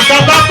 বাবা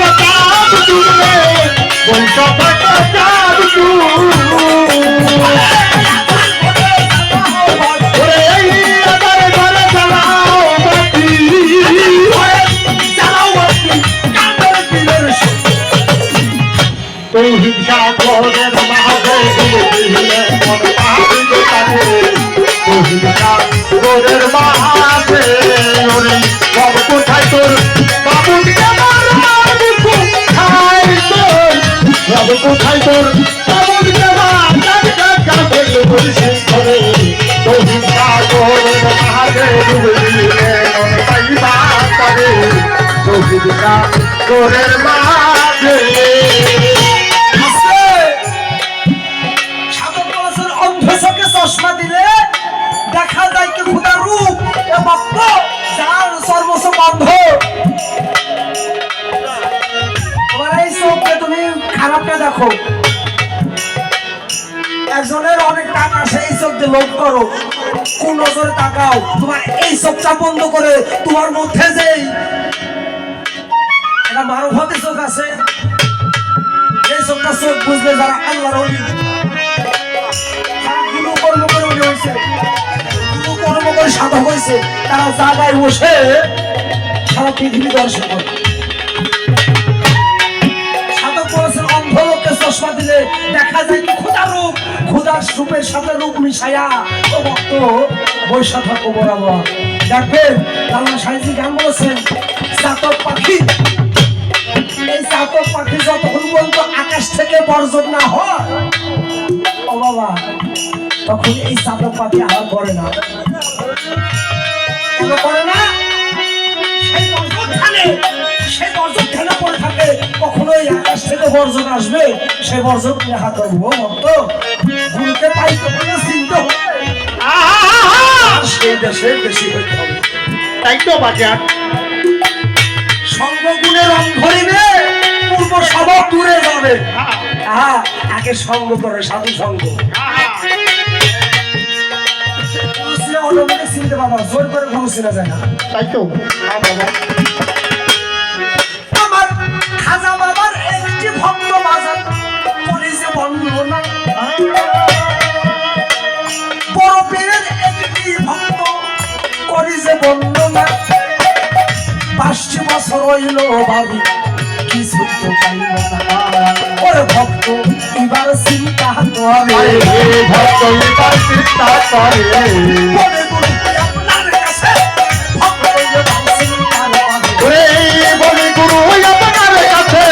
খারাপটা দেখো। একজনের অনেক টাকা সেই চোখ দিয়ে লোভ করো। কোন নজরে তাকাও। তোমার এই চোখটা বন্ধ করে, তোমার মধ্যে একটা মানবতী চোখ আছে, এই চোখটা চোখ বুঝলে যারা আল্লাহর অলি কর্ম করে উনি হয়েছে কর্ম করে সাধক হয়েছে, তারা জায়গায় বসে সারা পৃথিবী দর্শন করে। চশমা দিলে দেখা যায় কি ক্ষুদা রূপ? ক্ষুদার রূপের সাথে রূপ মিশাইয়া ও ভক্ত বৈশা থাকো বরাবর। দেখবেন লালা সাইজি গান বলেছেন চাতক পাখি, এই চাতক পাখি যতক্ষণ পর্যন্ত আকাশ থেকে বর্জন না হয়, ও বাবা, তখন এই চাতক পাখি আর করে না। কেন করে না? সেই বর্জন ধানে, সেই বর্জন ধানে পড়ে থাকে কখনো এই আকাশ থেকে বর্জন আসবে সেই বর্জন দেখা করব ভক্ত। গুরুকে পাইতে হলে চিনতে হবে। আর দেশে বেশি হইতে হবে। তাই তো বাজার সঙ্গগুণের রং ধরিবে পূর্ব সব দূরে যাবে। আহা আগে সঙ্গ করে সাধু সঙ্গ। চিনতে পারবা জোর করে ঘুম চিনা যায় না। তাই তো। হ্যাঁ বাবা। করেছে বর্ণনা পাঁচটি বছর হইল বাড়ি কিছু তো পাইল না ওরে ভক্ত এবার চিন্তা করে। ভক্ত এবার চিন্তা করে। আপনার কাছে ভক্ত এবার চিন্তা করে। বলে গুরু আপনার কাছে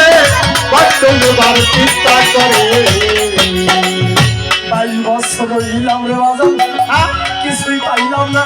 ভক্ত এবার চিন্তা করে। বাইশ বছর হইলাম রে বাজান কিছুই পাইলাম না।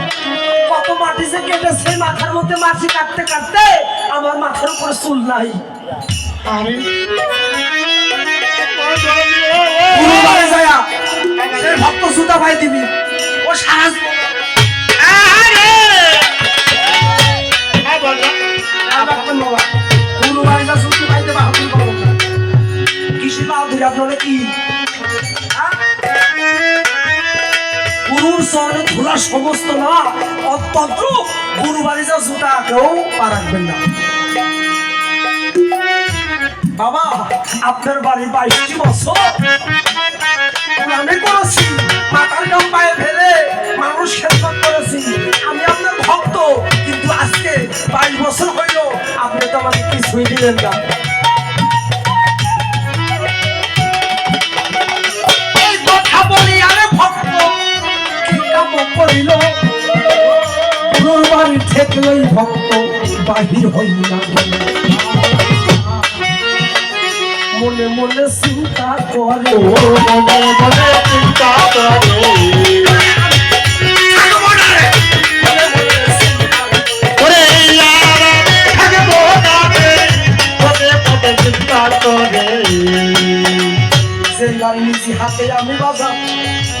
মধ্যে মাটি কাটতে কাটতে আমার মাথার উপরে চুল নাই। ভক্ত সুতা পাই দিবি। ও সারা গুরু বাড়ি যা সুতি পাই দেবা হাতুর করো কিসে বাহাদুরি আপনারা কি? গুরুর চরণে ধুলা সমস্ত না, অত্যন্ত গুরু বাড়ি যা জুতা, কেউ পা না। বাবা, আপনার বাড়ি বাইশটি বছর। আমি করেছি, মাথার গাম পায়ে ফেলে মানুষ খেদমত করেছি। আমি আপনার ভক্ত, কিন্তু আজকে বাইশ বছর হইল, আপনি তো আমাকে কিছুই দিলেন না। পুরোর বাড়ি ঠেকলই ভক্ত বাহির হইল মনে মনে চিন্তা করে মনে মনে চিন্তা করে সেই বাড়ি নিজি হাতে আমি ভাই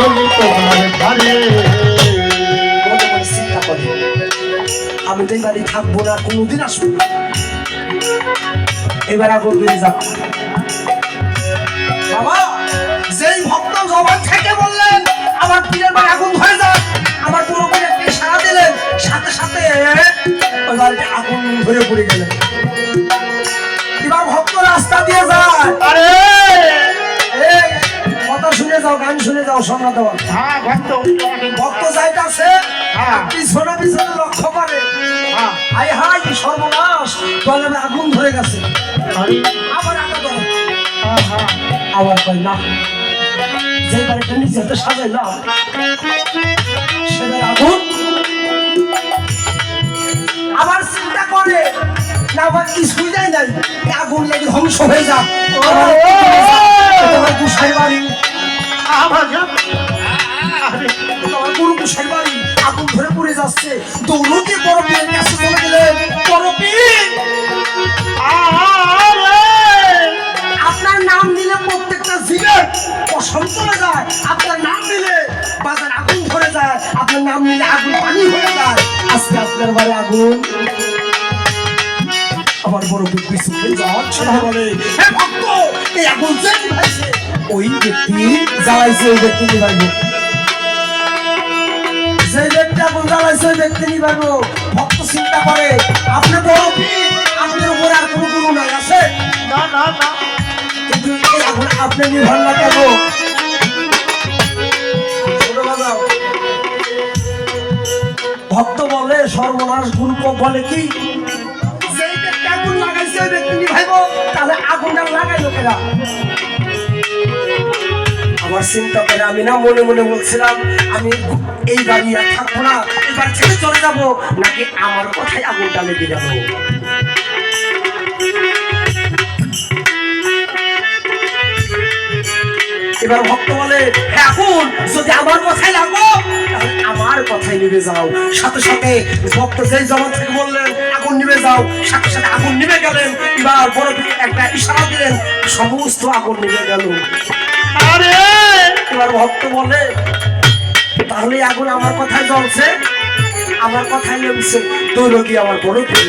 ঘরে তোমার ঘরে চিন্তা করে আমি তো এই বাড়ি থাকব না কোনোদিন আসব এবার আগুন বেরিয়ে যাব বাবা যেই ভক্ত জবান থেকে বললেন আমার পীরের বাড়ি আগুন ধরে যাক আমার পুরো আপনি সারা দিলেন সাথে সাথে ওই বাড়িতে আগুন ধরে পড়ে গেলেন এবার ভক্ত রাস্তা দিয়ে যায়। আরে! যাও গান শুনে যাও শোনা দেওয়া হ্যাঁ ভক্ত যাইতাছে হ্যাঁ। পিছনে পিছনে লক্ষ্য করে। হ্যাঁ। হাই হাই সর্বনাশ। দলে আগুন ধরে গেছে। আবার আগুন আবার কই না। যে বাড়িটা নিজে সাজাইলাম সেবার আগুন। আবার চিন্তা করে না আবার কিছুই যায় নাই। আগুন লাগে ধ্বংস হয়ে যা তোমার গুসাই বাড়ি আগুন ধরে পড়ে যাচ্ছে। দৌড়তে পীরের কাছে আপনার নাম নিলে প্রত্যেকটা জীবের পশম চলে যায়। আপনার নাম নিলে বাজার আগুন ধরে যায়। আপনার নাম নিলে আগুন পানি হয়ে যায়। আজকে আপনার বাড়ি আগুন। আমার বড় বিদ্যুৎ যাওয়ার ওই ব্যক্তি জ্বালাইছে, ওই ব্যক্তি নিভাইব যে ব্যক্তি আগুন জ্বালাইছে, ওই ব্যক্তি নিভাইব ভক্ত চিন্তা করে আপনি বড় আপনার আর কোনো গুরু নাই, আছে? না না না। ভক্ত বলে সর্বনাশ গুরু বলে কি? ব্যক্তি নিভাইব তাহলে লাগাই লোকেরা আমার চিন্তা করে আমি না মনে মনে বলছিলাম, আমি এই বাড়ি আর থাকব না, এবার ছেড়ে চলে যাব, নাকি আমার কথায় আগুনটা লেগে যাব? এবার ভক্ত বলে এখন যদি আমার কথাই লাগো তাহলে আমার কথাই নিবে যাও। সাথে সাথে ভক্ত যেই জগৎ থেকে বললেন আগুন নিবে যাও। সাথে সাথে আগুন নিবে গেলেন। এবার বড় একটা ইশারা দিলেন সমস্ত আগুন নিবে গেল। আরে! এবার ভক্ত বলে তাহলে আগুন আমার কথায় জ্বলছে আমার কথাই লেগেছে তোর কি আমার বড় পীর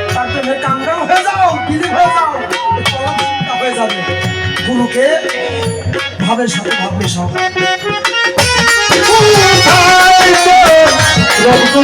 তার জন্য কামরাও হয়ে যাও বিলি হয়ে যাও হয়ে যাবে। গুরুকে ভাবের সাথে ভাব মেশাও রক্ত